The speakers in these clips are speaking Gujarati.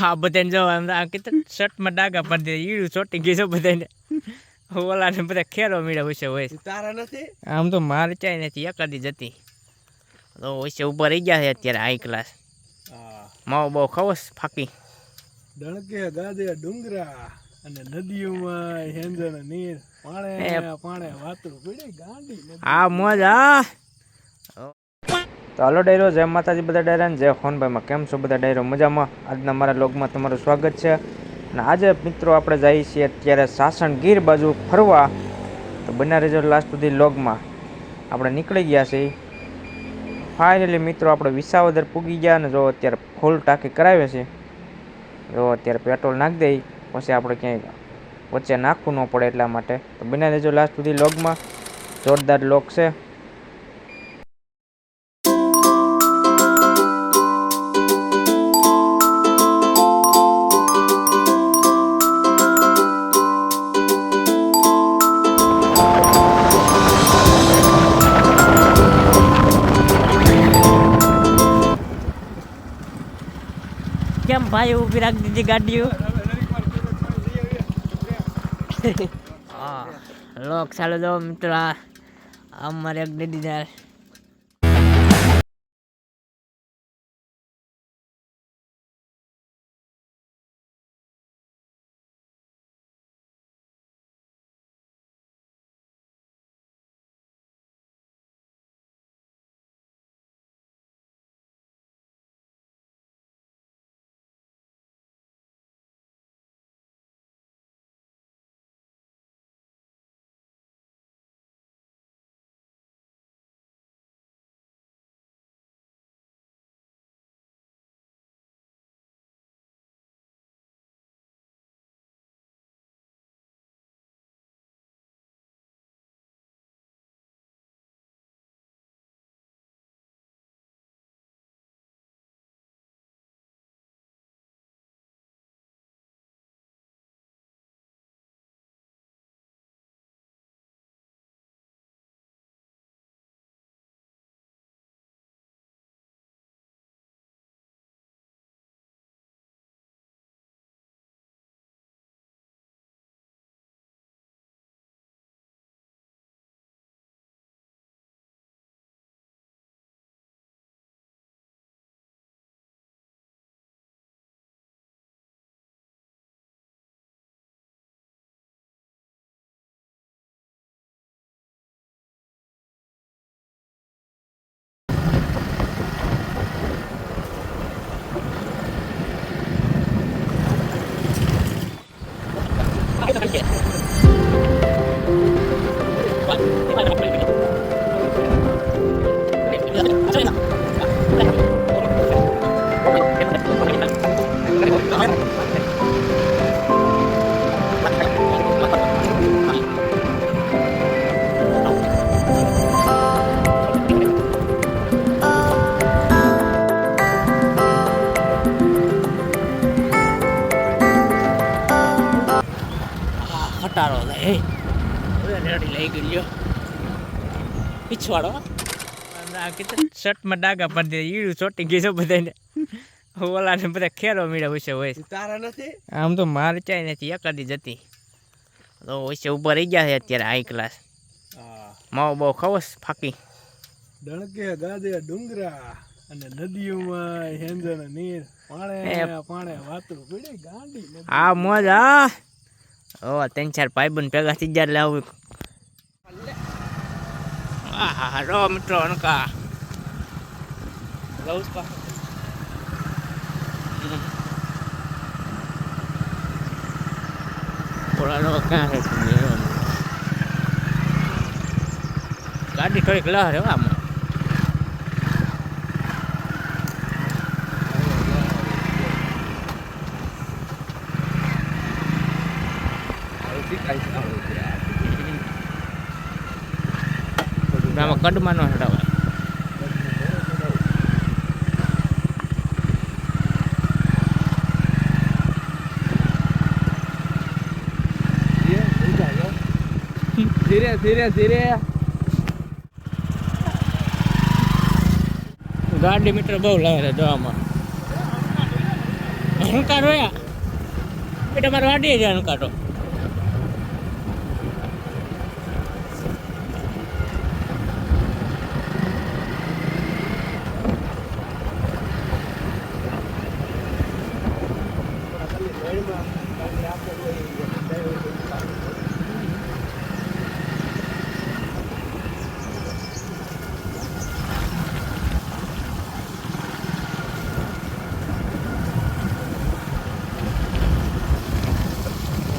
હા બધાને જો કેટલા શર્ટમાં ડાગા પડી દે ઈડું ચોટી ગયું છે બધાને. ઓલાને બધા ખેરો મીડા હશે હોય તારા નથી? આમ તો મારે ચાય નથી એકાદી જતી તો હશે ઉપર રહી ગયા છે અત્યારે હાઈ ક્લાસ હા. માવો બહુ ખવસ છે ફાકી. ડણકે ગાદે ડુંગરા અને નદીઓમાં હેંજણ નીર પાણે પાણે વાતું પીડે ગાંડી. આ મોજ હા. તો હાલો ડાયરો, જય માતાજી બધા ડાયરાને જય ખોનભાઈમાં કેમ છો બધા ડાયરો? મજામાં? આજના મારા લોગમાં તમારું સ્વાગત છે. અને આજે મિત્રો આપણે જઈએ છીએ અત્યારે સાસણ ગીર બાજુ ફરવા. તો બના રહેજો લાસ્ટ સુધી લોગમાં. આપણે નીકળી ગયા છીએ. ફાઇનલી મિત્રો આપણે વિસાવદર પૂગી ગયા અને જો અત્યારે ફૂલ ટાંકી કરાવે છે. જો અત્યારે પેટ્રોલ નાખી દઈ, પછી આપણે ક્યાંય વચ્ચે નાખવું ન પડે એટલા માટે. તો બના રહેજો લાસ્ટ સુધી લોગમાં. જોરદાર લોક છે. ભાઈ ઊભી રાખી દીધી ગાડીઓ. લોક ચાલો જો મિત્ર અમારે એક દીદીદાર રેડી લઈ ગયો પીછવાડો. શર્ટમાં ડાગા પડી દે ઈડું ચોટી ગઈ છે બધાને ઓલાને બધા ખેરો મીડા છે હોય તારા નથી? આમ તો મારે ચાય નથી એકાદી જતી તો હશે ઉપર રહી ગયા છે અત્યારે હાઈ ક્લાસ હા. માવો બહુ ખાવો છે ફાકી. ડણકે ગાદે ડુંગરા અને નદીઓમાં હેંજણ નીર પાણે પાણે વાતું. પડી ગાંડી આ મોજ ઓ ત્રણ ચાર ભાઈબંધ ભેગા થઈ એટલે આવું આહા રો મિત્રો અનકા છું. પા. લોકો ક્યાં છે ગાડી થોડીક લહરે હો આમાં. આમાં કડમાં ન હડાવાય. ધીરે ધીરે ધીરે. ગાડી મીટર બહુ લાગે છે જોવામાં. હણકારો યા એ તમારે વાડીએ જ હણકારો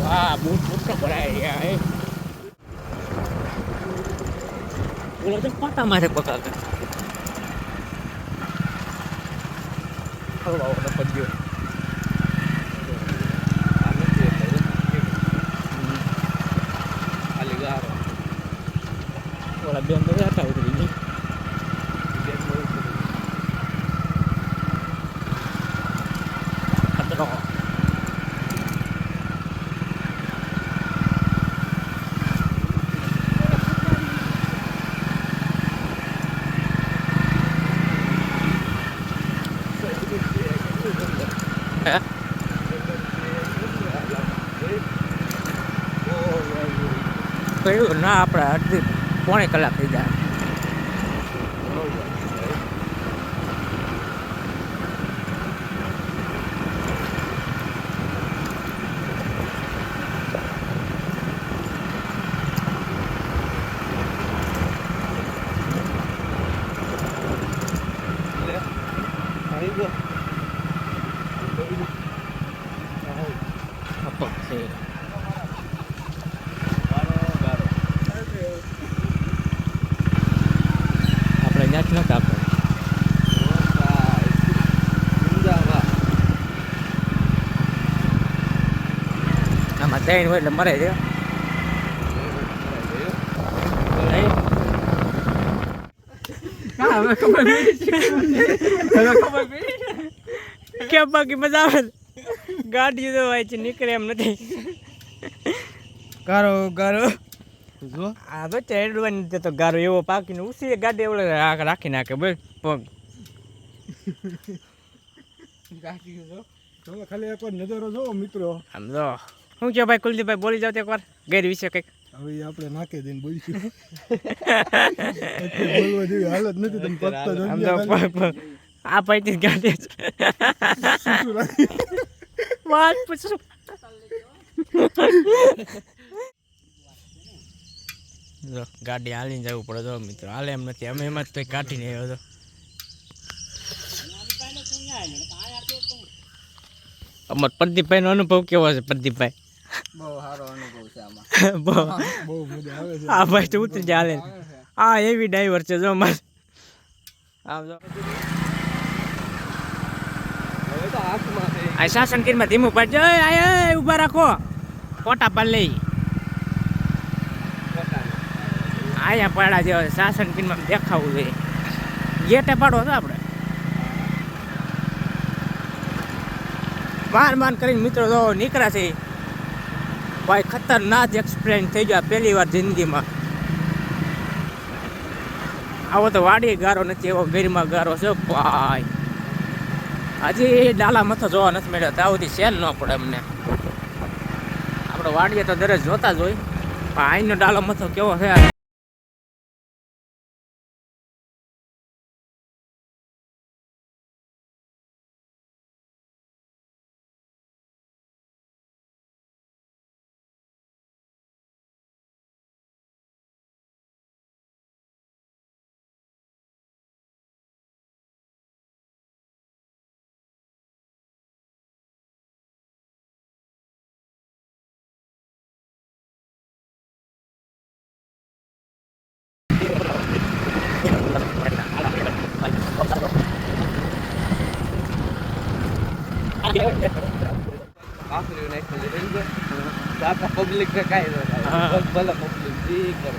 વાહ બહુ મોટો ભરાય ગયા હે. ઓલો તો પાટા મારે પકાતા હલવા ઓલો પદ્યો ઓલા બેન તો હતા ઉતરી ગઈ ખતરો હે કહ્યું ના આપણે અડધી પોણી કલાક થઈ જાય અપક છે આપણે ત્યાં જ ન કાપો આમાં ત્રણ હોય એટલે મરે છે કેમ બાકી મજા આવે? ગાડી તો છે નીકળે એમ નથી. ગારો ગારો. જો. આ તો હેડવાની તે તો ગારો એવો પાકીને ઉસી ગાડી એવડે રાખ- રાખી નાખે બસ પગ તમે ખાલી એકવાર નજારો જોવો મિત્રો. આમ જો. શું કહો ભાઈ કુલદીપભાઈ બોલી જાવ એકવાર ગેર વિશે કંઈક. હવે આપણે નાખી દઈને બોલશું. બોલવા જેવી હાલત નથી તમે પત્તા આ પૈતી ગાડી? વાત પૂછું. જો ગાડી હાલીને જવું પડે તો મિત્રો. હાલે એમ નથી. અમે એમાં જ તો કાઢીને આવ્યો હતો અમાર પ્રદીપભાઈ નો અનુભવ કેવો છે પ્રદીપભાઈ? બહુ સારો અનુભવ છે આમાં. બહુ. બહુ મજા આવે છે. આ ભાઈ તો ઉતરી જાય આ એવી ડ્રાઈવર છે જો આમ છે. આ શાસન કીરમાં ધીમું પડજો. આય ઊભા રાખો. ફોટા પર લઈ. આયા પાડા જેવા શાસન પીનમાં દેખાવું જોઈએ. ગેટે પાડો છો આપણે. માર માર કરીને મિત્રો તો નીકળ્યા છે. ભાઈ ખતરનાક એક્સપિરિયન્સ થઈ ગયા પહેલી વાર જિંદગીમાં. આવો તો વાડી ગારો નથી, એવો ગીરમાં ગારો છે, ભાઈ. હજી ડાલા મથો જોવા નથી મળ્યો સુધી સેલ ન પડે અમને. આપણે વાડીએ તો દરેક જોતા જ હોય. પણ અહીંનો ડાલો મથો કેવો છે નાખેલી રેલવે તો આપણા પબ્લિક ને કાંઈ ન ભલે પબ્લિક જી કરે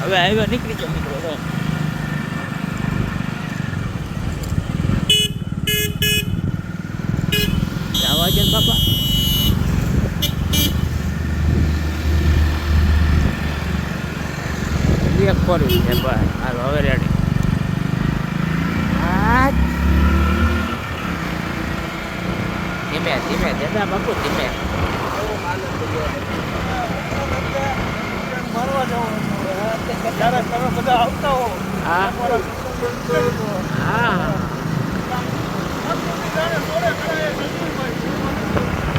હવે આવ્યો નીકળી ગયો મિત્રો તો જવા દે ને બાપા એક છે બસ હાલો હવે રેડી ધીમે ધીમે દેતા બાપુ ધીમે. હા. હા.